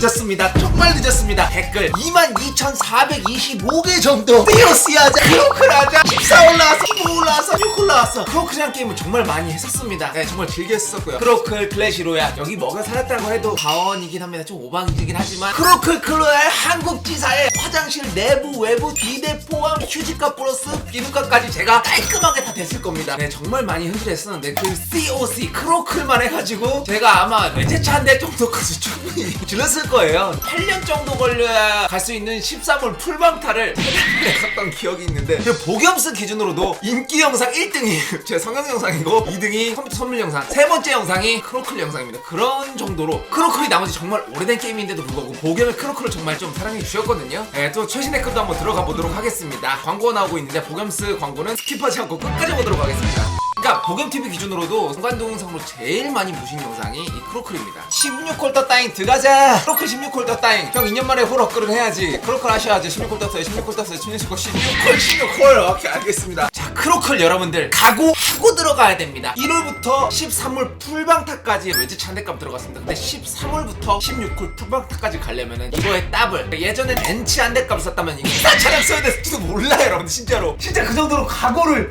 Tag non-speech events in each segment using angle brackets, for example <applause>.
늦었습니다. 정말 늦었습니다. 댓글 22,425개 정도 띠오스 하자 크로클 하자 14 올라왔어 15 올라왔어 6 올라왔어 크로클이란 게임을 정말 많이 했었습니다. 네 정말 즐겨 했었고요. 크로클 클래시 로얄 여기 먹여 살았다고 해도 가원이긴 합니다. 좀 오방이긴 하지만 크로클 클로얄 한국지사의 화장실 내부 외부 비대 포함 휴지값 플러스 비누값까지 제가 깔끔하게 다 됐을 겁니다. 네 정말 많이 흔들했었는데 그 COC 크로클만 해가지고 제가 아마 외제차 한 대 정도까지 <laughs> 충분히 질렀을 거예요. 8년 정도 걸려야 갈 수 있는 13월 풀방타를 했었던 기억이 있는데 제 복염스 기준으로도 인기 영상 1등이 <laughs> 제 성형 영상이고 2등이 컴퓨터 선물 영상 세 번째 영상이 크로클 영상입니다. 그런 정도로 크로클이 나머지 정말 오래된 게임인데도 불구하고 복염의 크로클을 정말 좀 사랑해 주셨거든요. 네, 또 최신 댓글도 한번 들어가 보도록 하겠습니다. 광고 나오고 있는데 복염스 광고는 스킵하지 않고 끝까지 보도록 하겠습니다. 그러니까 복염TV 기준으로도 성관동영상으로 제일 많이 보신 영상이 이 크로클입니다. 16홀 떴다잉 들어가자! 크로클 16홀 떴다잉. 형 2년 만에 홀 업글을 해야지. 크로클 하셔야지. 16홀 떴어요 16홀 떴어요 16홀 16홀. 16홀. 오케이 알겠습니다. 자 크로클 여러분들 각오하고 들어가야 됩니다 1월부터 13월 풀방타까지 외제 찬대값 들어갔습니다 근데 13월부터 16홀 풀방타까지 가려면은 이거의 더블 예전엔 엔치 안대값을 썼다면 이거 차량 써야 될지도 몰라요 여러분 진짜로 진짜 그 정도로 각오를!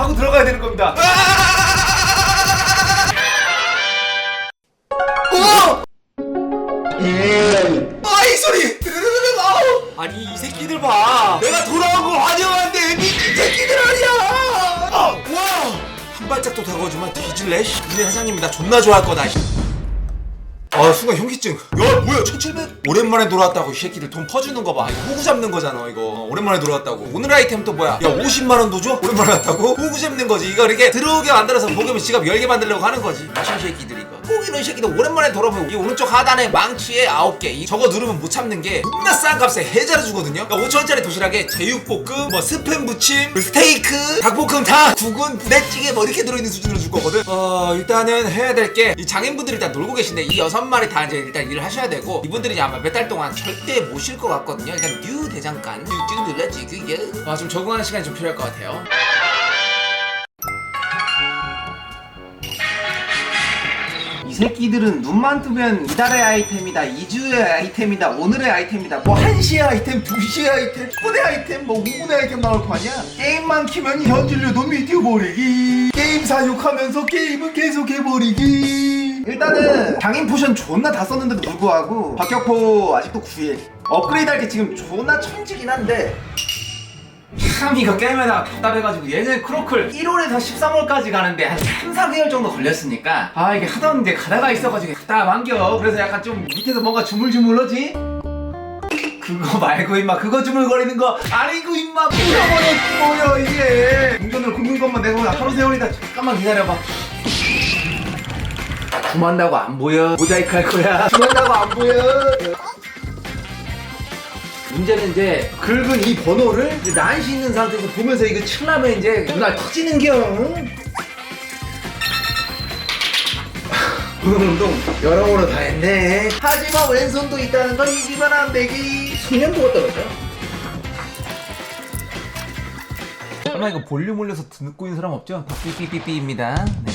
하고 들어가야 되는 겁니다 어! 아이 소리! 아니 이 새끼들 봐. 한 발짝도 다가오지만 뒤질래? 씨. 우리 사장님이 나 존나 좋아할 거다. 씨. 아 순간 현기증 야 뭐야 1700 오랜만에 돌아왔다고 이 새끼들 돈 퍼주는 거봐 호구 잡는 거잖아 이거 어, 오랜만에 돌아왔다고 오늘 아이템 또 뭐야 야 50만원도 줘? 오랜만에 왔다고? 호구 잡는 거지 이거 이렇게 들어오게 만들어서 복음이 지갑 열게 만들려고 하는 거지 마신 새끼들 이거 꼭 이런 새끼들 오랜만에 돌아오면 이 오른쪽 하단에 망치에 9개. 이 저거 누르면 못 참는 게 존나 싼 값에 해자를 주거든요. 5천원짜리 도시락에 제육볶음 뭐 스팸 부침 그 스테이크 닭볶음 다 국은 부대찌개 뭐 이렇게 들어있는 수준으로 줄 거거든. 어 일단은 해야 될 게 이 장인분들이 일단 놀고 계신데 이 여섯 마리 다 이제 일단 일을 하셔야 되고 이분들이 아마 몇 달 동안 절대 못 쉴 것 같거든요. 일단 뉴 대장간. 뉴 눌러지 그게 아 좀 적응하는 시간이 좀 필요할 것 같아요 새끼들은 눈만 뜨면 이달의 아이템이다, 이주의 아이템이다, 오늘의 아이템이다, 뭐 1시의 아이템, 2시의 아이템, 10분의 아이템, 뭐 5분의 아이템 나올 거 아니야? 게임만 키면 현질료도 미디어버리기. 게임 사육하면서 게임은 계속 해버리기. 일단은 장인 포션 존나 다 썼는데도 불구하고 박격포 아직도 9일 업그레이드 할 게 지금 존나 천지긴 한데 참 이거 게임에다가 답답해가지고 예전에 크로클 1월에서 13월까지 가는데 한 3, 4개월 정도 걸렸으니까. 아 이게 하던 데 가다가 있어가지고 답답한 겨. 그래서 약간 좀 밑에서 뭔가 주물주물하지? 그거 말고 임마 그거 주물거리는 거 아니고 임마 부셔버렸지 뭐야 이게. 운전을 굽는 것만 내가 오늘 하루 세월이다. 잠깐만 기다려봐. 줌한다고 안 보여? 모자이크 할 거야. 줌한다고 안 보여 문제는 이제 긁은 이 번호를 이제 난시 있는 상태에서 보면서 이거 칠라면 이제 눈알 터지는 겨. 오늘 운동 여러모로 다 했네. 하지만 왼손도 있다는 걸 잊으면 안 되기. 숙련도가 떨어져. 설마 이거 볼륨 올려서 듣고 있는 사람 없죠? 삐삐삐삐입니다 네.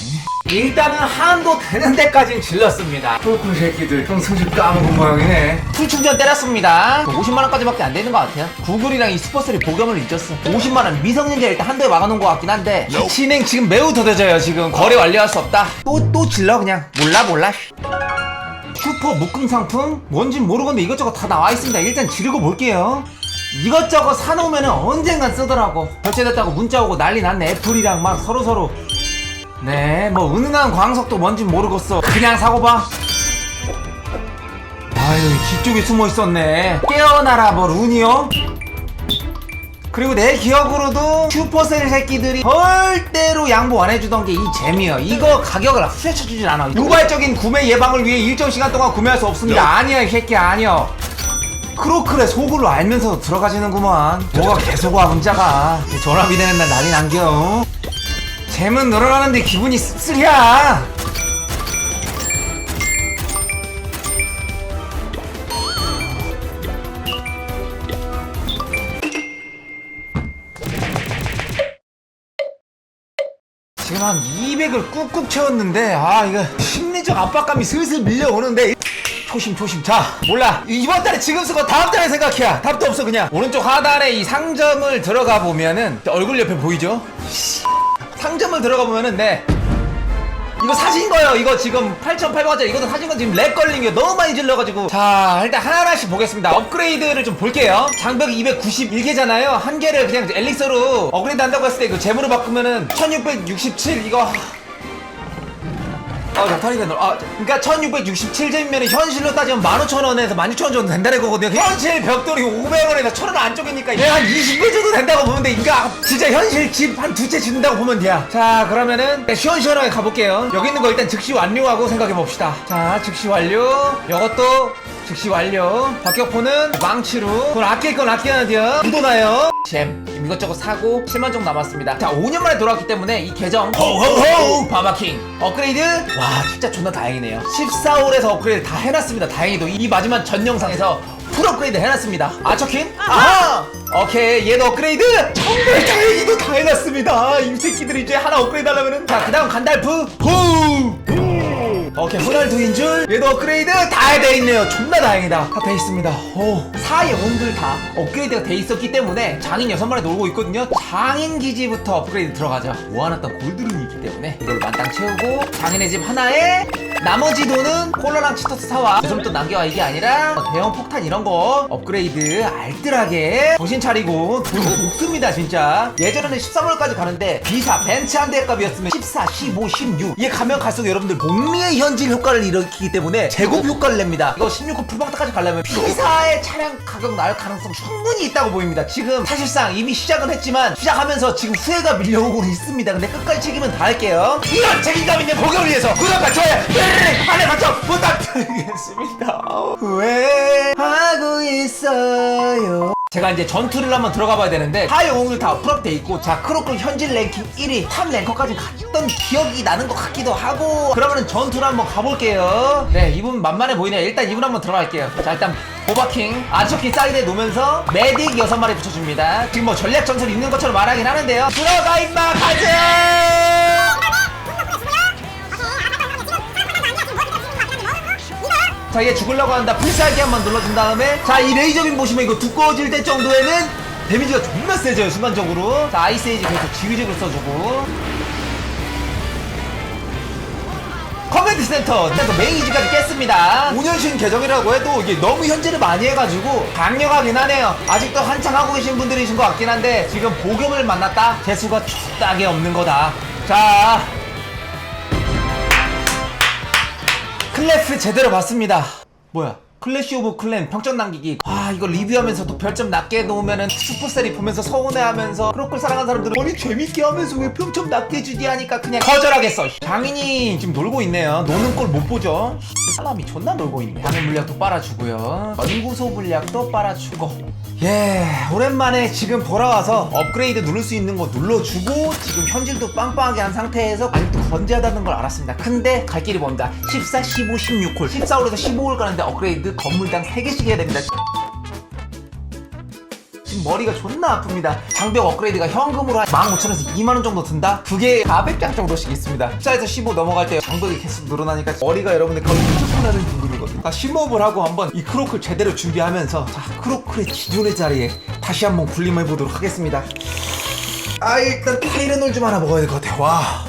일단은 한도 되는 데까지는 질렀습니다 꿀꿀 새끼들 형 승질 까먹은 모양이네 풀충전 때렸습니다 50만원까지밖에 안 되는 것 같아요 구글이랑 이 슈퍼셀이 복염을 잊었어 50만원 미성년자 일단 한 대에 막아놓은 것 같긴 한데 진행 지금 매우 더뎌져요 지금 거래 완료할 수 없다 또 또 질러 그냥 몰라 몰라 슈퍼 묶음 상품? 뭔진 모르겠는데 이것저것 다 나와 있습니다. 일단 지르고 볼게요. 이것저것 사놓으면 언젠간 쓰더라고. 결제됐다고 문자 오고 난리 났네. 애플이랑 막 서로서로. 네, 뭐 은은한 광석도 뭔진 모르겠어. 그냥 사고 봐. 아유, 뒤쪽에 숨어 있었네. 깨어나라, 뭐, 룬이요? 그리고 내 기억으로도 슈퍼셀 새끼들이 절대로 양보 안 해주던 게 이 재미야. 이거 가격을 후려쳐주진 않아. 우발적인 구매 예방을 위해 일정 시간 동안 구매할 수 없습니다. 아니야, 이 새끼 아니야. 크로클의 속을로 알면서도 들어가지는구만. 뭐가 계속 와, 문자가. 전화비 내는 날 난리 난겨. 잼은 늘어나는데 기분이 씁쓸이야. 지금 한 200을 꾹꾹 채웠는데 아 이거 심리적 압박감이 슬슬 밀려오는데. 조심 조심. 자 몰라. 이번 달에 지금 쓰고 다음 달에 생각해야 답도 없어 그냥. 오른쪽 하단에 이 상점을 들어가 보면은 얼굴 옆에 보이죠? 상점을 들어가 보면은 네 이거 사신 거예요. 이거 지금 8,800원짜리 이것도 사신 건 지금 렉 걸린 게 너무 많이 질러가지고. 자, 일단 하나하나씩 보겠습니다. 업그레이드를 좀 볼게요. 장벽이 291개잖아요. 한 개를 그냥 엘릭서로 업그레이드 한다고 했을 때 그 재물로 바꾸면은 1667 이거. 아, 적당히가 넓, 아, 그니까 1667점이면 현실로 따지면 15,000원에서 16,000원 정도 된다는 거거든요. 현실 벽돌이 500원에서 1,000원 안쪽이니까 얘 한 20배 정도 된다고 보면 돼. 그니까 진짜 현실 집 한 두 채 짓는다고 보면 돼요. 자, 그러면은 네, 시원시원하게 가볼게요. 여기 있는 거 일단 즉시 완료하고 생각해 봅시다. 자, 즉시 완료. 이것도 즉시 완료. 박격포는 망치로. 그걸 아낄 건 아껴야 돼요. 묻어나요. 잼. 이것저것 사고 7만 정도 남았습니다. 자, 5년 만에 돌아왔기 때문에 이 계정 호호호 바바킹 업그레이드 와 진짜 존나 다행이네요. 14홀에서 업그레이드 다 해놨습니다. 다행히도 이 마지막 전 영상에서 풀 업그레이드 해놨습니다. 아처킨? 아하! 오케이 얘도 업그레이드! 정말 다행히도 다 해놨습니다. 이 새끼들이 이제 하나 업그레이드 하려면은 자, 그 다음 간달프 후! 오케이 호날두인 줄. 얘도 업그레이드 다 돼 있네요. 존나 다행이다. 다 돼 있습니다. 오 사영웅들 다 업그레이드가 돼 있었기 때문에 장인 6마리 놀고 있거든요. 장인 기지부터 업그레이드 들어가자. 모아놨던 골드룬이 있기 때문에 이걸 만땅 채우고 장인의 집 하나에 나머지 돈은 콜라랑 치토스 사와. 요즘 또 남겨와 이게 아니라 대형 폭탄 이런 거 업그레이드 알뜰하게 정신 차리고 돈 없습니다 진짜. 예전에는 13월까지 가는데 비사 벤츠 한 대 값이었으면 14, 15, 16 이게 가면 갈수록 여러분들 복리의 현질 효과를 일으키기 때문에 제곱 효과를 냅니다. 이거 16호 풀방타까지 가려면 비사의 차량 가격 나올 가능성 충분히 있다고 보입니다. 지금 사실상 이미 시작은 했지만 시작하면서 지금 후회가 밀려오고 있습니다. 근데 끝까지 책임은 다 할게요. 이런 책임감 있는 복용을 위해서 구독과 좋아요 안에 맞춰! 부탁드리겠습니다. 후회하고 있어요. 제가 이제 전투를 한번 들어가 봐야 되는데 다 영웅들 다 풀업돼 있고 자 크로클 현질 랭킹 1위 탑 랭커까지 갔던 기억이 나는 것 같기도 하고 그러면은 전투를 한번 가볼게요. 네 이분 만만해 보이네요. 일단 이분 한번 들어갈게요. 자 일단 보바킹 아처킹 사이드에 놓으면서 메딕 6마리 붙여줍니다. 지금 뭐 전략 전술 있는 것처럼 말하긴 하는데요. 들어가 임마 가자 자 이게 죽으려고 한다 필살기 한 번 눌러준 다음에. 자 이 레이저빔 보시면 이거 두꺼워질 때 정도에는 데미지가 존나 세져요 순간적으로. 자 아이스에이지 계속 지휘직을 써주고. 커맨드 센터 센터 메이지까지 깼습니다. 5년신 계정이라고 해도 이게 너무 현질을 많이 해가지고 강력하긴 하네요. 아직도 한창 하고 계신 분들이신 것 같긴 한데 지금 복음을 만났다? 개수가 적당히 없는 거다. 자 클래스 제대로 봤습니다. 뭐야? 클래시 오브 클랜 평점 남기기. 아 이거 리뷰하면서도 별점 낮게 놓으면은 슈퍼셀이 보면서 서운해하면서 크로클 사랑하는 사람들은 아니 재밌게 하면서 왜 평점 낮게 주지 하니까 그냥 거절하겠어. 장인이 지금 놀고 있네요. 노는 꼴 못 보죠? 사람이 존나 놀고 있네. 방해 물약도 빨아주고요. 연구소 물약도 빨아주고 예 오랜만에 지금 돌아와서 업그레이드 누를 수 있는 거 눌러주고 지금 현질도 빵빵하게 한 상태에서 아직도 건재하다는 걸 알았습니다 근데 갈 길이 먼다 14, 15, 16홀 14홀에서 15홀 가는데 업그레이드 건물당 3개씩 해야 됩니다 지금 머리가 존나 아픕니다. 장벽 업그레이드가 현금으로 한 15,000원에서 2만원 정도 든다? 그게 400장 정도씩 있습니다. 14에서 15 넘어갈 때 장벽이 계속 늘어나니까 머리가 여러분들 거의 부족하는 중급이거든요. 자, 심호흡을 하고 한번 이 크로클 제대로 준비하면서 자, 크로클의 기존의 자리에 다시 한번 군림해 보도록 하겠습니다. 아, 일단 타이레놀 좀 하나 먹어야 될 것 같아. 와.